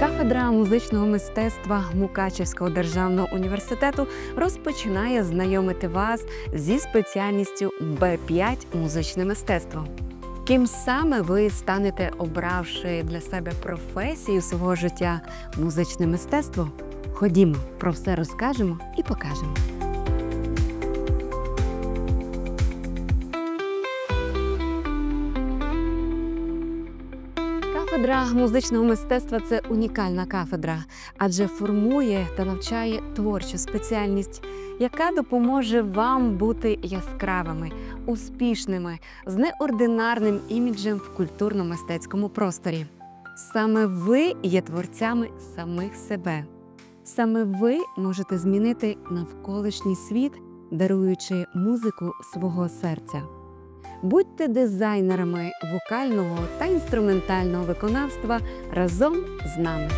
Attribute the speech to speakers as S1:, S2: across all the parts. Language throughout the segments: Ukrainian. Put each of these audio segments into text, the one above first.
S1: Кафедра музичного мистецтва Мукачевського державного університету розпочинає знайомити вас зі спеціальністю Б5 музичне мистецтво. Ким саме ви станете, обравши для себе професію свого життя музичне мистецтво? Ходімо, про все розкажемо і покажемо. Кафедра музичного мистецтва це унікальна кафедра, адже формує та навчає творчу спеціальність, яка допоможе вам бути яскравими, успішними, з неординарним іміджем в культурно-мистецькому просторі. Саме ви є творцями самих себе. Саме ви можете змінити навколишній світ, даруючи музику свого серця. Будьте дизайнерами вокального та інструментального виконавства разом з нами.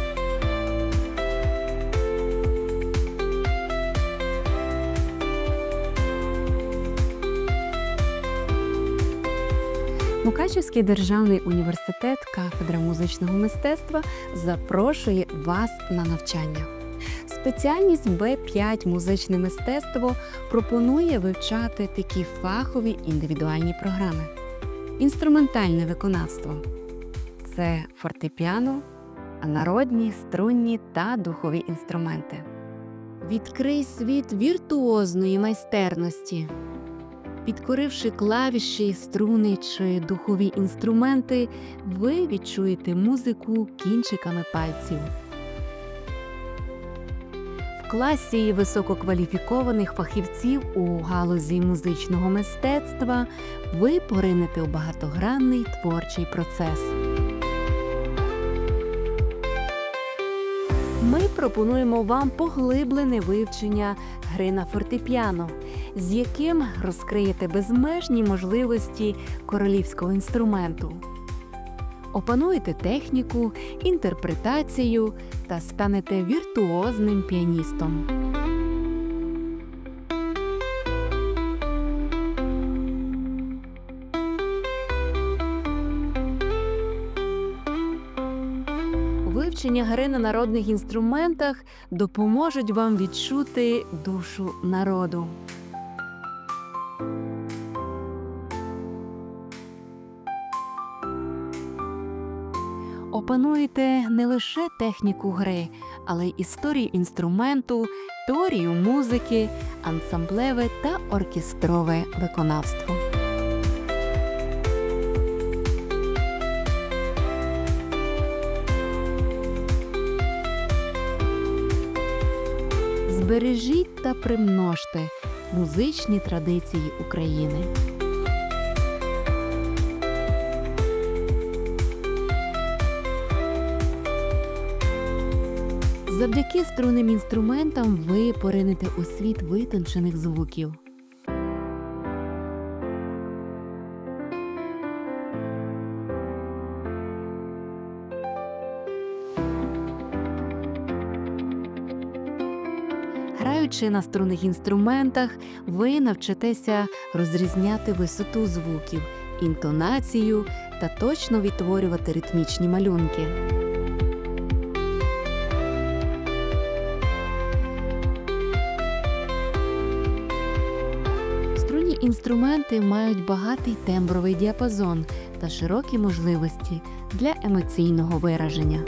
S1: Мукачівський державний університет кафедра музичного мистецтва запрошує вас на навчання. Спеціальність Б5 музичне мистецтво пропонує вивчати такі фахові індивідуальні програми. Інструментальне виконавство це фортепіано, народні, струнні та духові інструменти. Відкрий світ віртуозної майстерності. Підкоривши клавіші, струни чи духові інструменти, ви відчуєте музику кінчиками пальців. Класі висококваліфікованих фахівців у галузі музичного мистецтва ви поринете у багатогранний творчий процес. Ми пропонуємо вам поглиблене вивчення гри на фортепіано, з яким розкриєте безмежні можливості королівського інструменту. Опануєте техніку, інтерпретацію та станете віртуозним піаністом. Вивчення гри на народних інструментах допоможуть вам відчути душу народу. Опануєте не лише техніку гри, але й історію інструменту, теорію музики, ансамблеве та оркестрове виконавство. Збережіть та примножте музичні традиції України. Завдяки струнним інструментам ви поринете у світ витончених звуків. Граючи на струнних інструментах, ви навчитеся розрізняти висоту звуків, інтонацію та точно відтворювати ритмічні малюнки. Інструменти мають багатий тембровий діапазон та широкі можливості для емоційного вираження.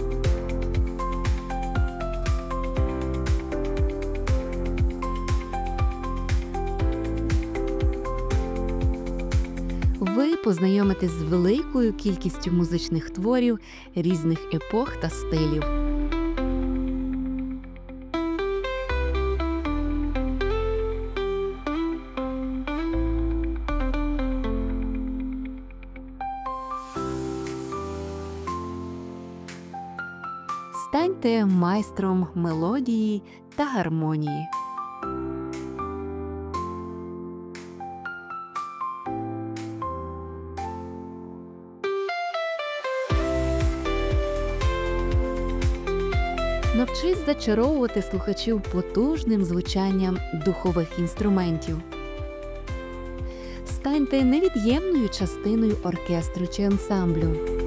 S1: Ви познайомитесь з великою кількістю музичних творів різних епох та стилів. Станьте майстром мелодії та гармонії. Навчись зачаровувати слухачів потужним звучанням духових інструментів. Станьте невід'ємною частиною оркестру чи ансамблю.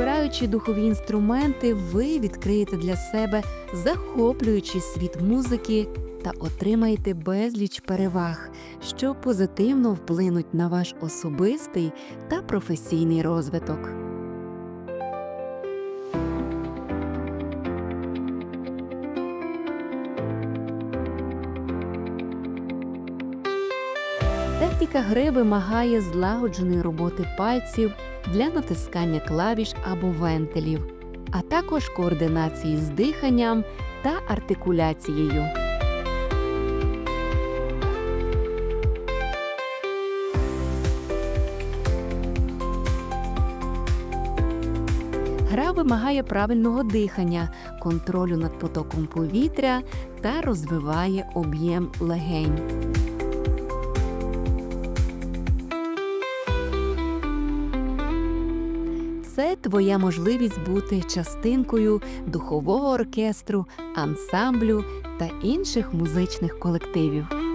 S1: Обираючи духові інструменти, ви відкриєте для себе захоплюючий світ музики та отримаєте безліч переваг, що позитивно вплинуть на ваш особистий та професійний розвиток. Техніка гри вимагає злагодженої роботи пальців для натискання клавіш або вентилів, а також координації з диханням та артикуляцією. Гра вимагає правильного дихання, контролю над потоком повітря та розвиває об'єм легень. Твоя можливість бути частинкою духового оркестру, ансамблю та інших музичних колективів.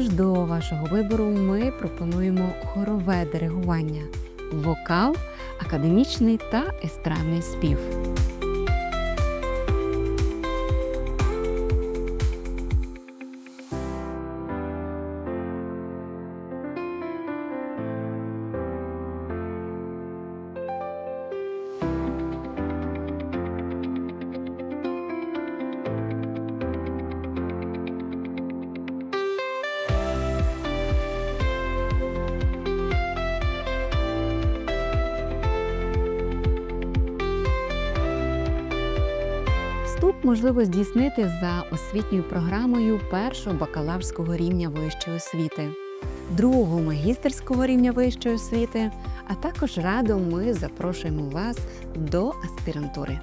S1: Також до вашого вибору ми пропонуємо хорове диригування, вокал, академічний та естрадний спів. Можливо здійснити за освітньою програмою першого бакалаврського рівня вищої освіти, другого магістерського рівня вищої освіти, а також радо ми запрошуємо вас до аспірантури.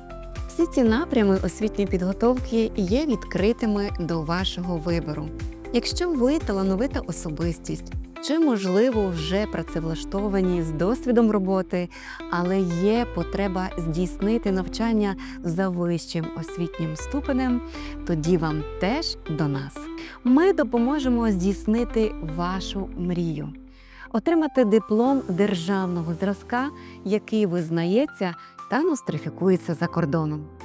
S1: Всі ці напрями освітньої підготовки є відкритими до вашого вибору. Якщо ви талановита особистість, чи, можливо, вже працевлаштовані з досвідом роботи, але є потреба здійснити навчання за вищим освітнім ступенем, тоді вам теж до нас. Ми допоможемо здійснити вашу мрію, отримати диплом державного зразка, який визнається та нострифікується за кордоном.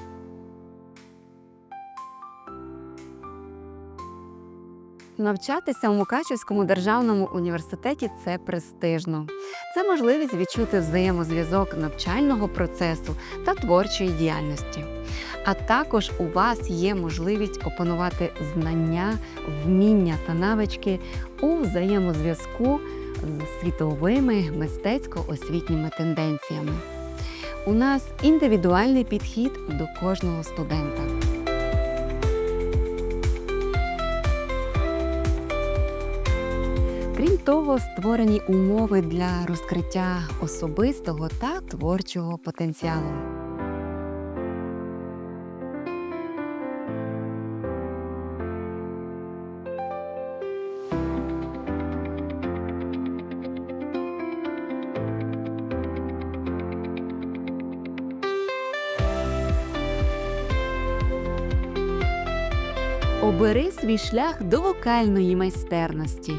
S1: Навчатися в Мукачевському державному університеті це престижно. Це можливість відчути взаємозв'язок навчального процесу та творчої діяльності. А також у вас є можливість опанувати знання, вміння та навички у взаємозв'язку з світовими мистецько-освітніми тенденціями. У нас індивідуальний підхід до кожного студента. Того, створені умови для розкриття особистого та творчого потенціалу. Обери свій шлях до вокальної майстерності.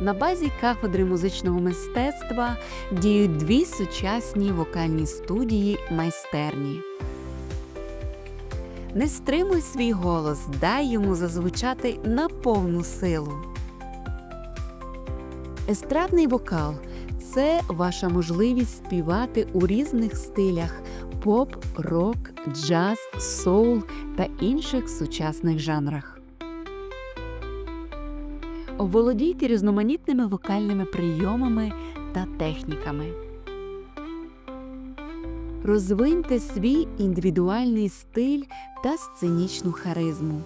S1: На базі кафедри музичного мистецтва діють дві сучасні вокальні студії майстерні. Не стримуй свій голос, дай йому зазвучати на повну силу. Естрадний вокал це ваша можливість співати у різних стилях поп, рок, джаз, соул та інших сучасних жанрах. Володійте різноманітними вокальними прийомами та техніками. Розвиньте свій індивідуальний стиль та сценічну харизму.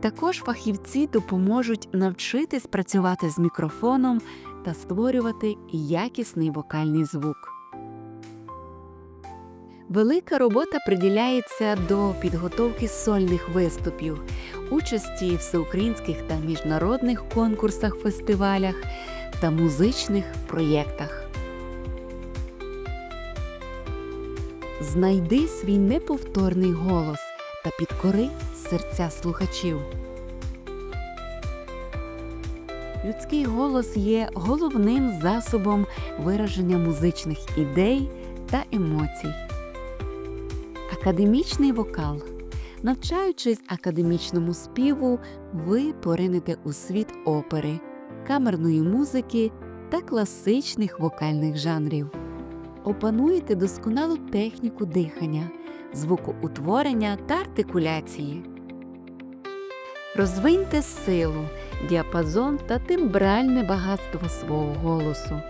S1: Також фахівці допоможуть навчитись працювати з мікрофоном та створювати якісний вокальний звук. Велика робота приділяється до підготовки сольних виступів, участі в всеукраїнських та міжнародних конкурсах, фестивалях та музичних проєктах. Знайди свій неповторний голос та підкори серця слухачів. Людський голос є головним засобом вираження музичних ідей та емоцій. Академічний вокал. Навчаючись академічному співу, ви поринете у світ опери, камерної музики та класичних вокальних жанрів. Опануєте досконалу техніку дихання, звукоутворення та артикуляції. Розвиньте силу, діапазон та тембральне багатство свого голосу.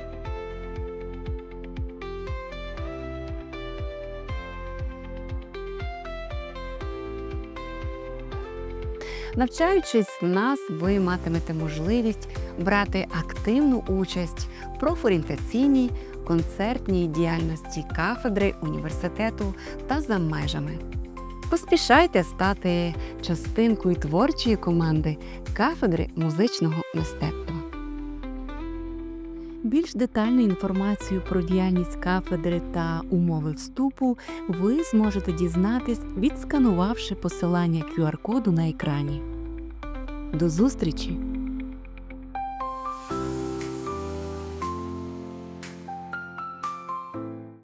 S1: Навчаючись в нас, ви матимете можливість брати активну участь в профорієнтаційній концертній діяльності кафедри університету та за межами. Поспішайте стати частинкою творчої команди кафедри музичного мистецтва. Більш детальну інформацію про діяльність кафедри та умови вступу ви зможете дізнатись, відсканувавши посилання QR-коду на екрані. До зустрічі!